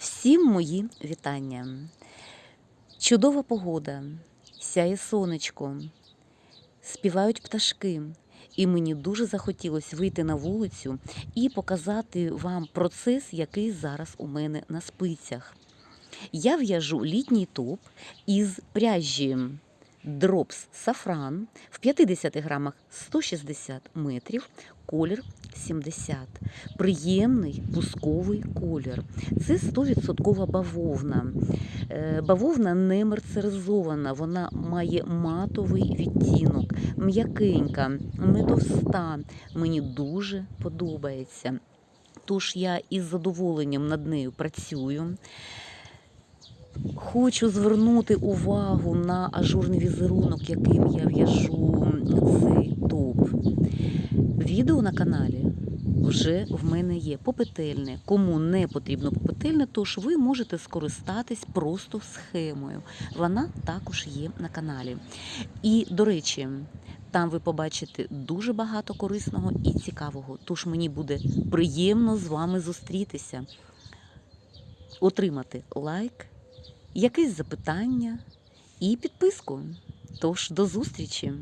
Всім мої вітання. Чудова погода, сяє сонечко, співають пташки. І мені дуже захотілося вийти на вулицю і показати вам процес, який зараз у мене на спицях. Я в'яжу літній топ із пряжі Drops Safran в 50 грамах 160 метрів, колір 70. Приємний пусковий колір. Це 100% бавовна. Е, Бавовна не мерцеризована, вона має матовий відтінок, м'якенька, не товста. Мені дуже подобається. Тож я із задоволенням над нею працюю. Хочу звернути увагу на ажурний візерунок, яким я в'яжу цей топ. Відео на каналі вже в мене є попетельне. Кому не потрібно попетельне, тож ви можете скористатись просто схемою. Вона також є на каналі. І, до речі, там ви побачите дуже багато корисного і цікавого. Тож мені буде приємно з вами зустрітися, отримати лайк, якесь запитання і підписку. Тож до зустрічі!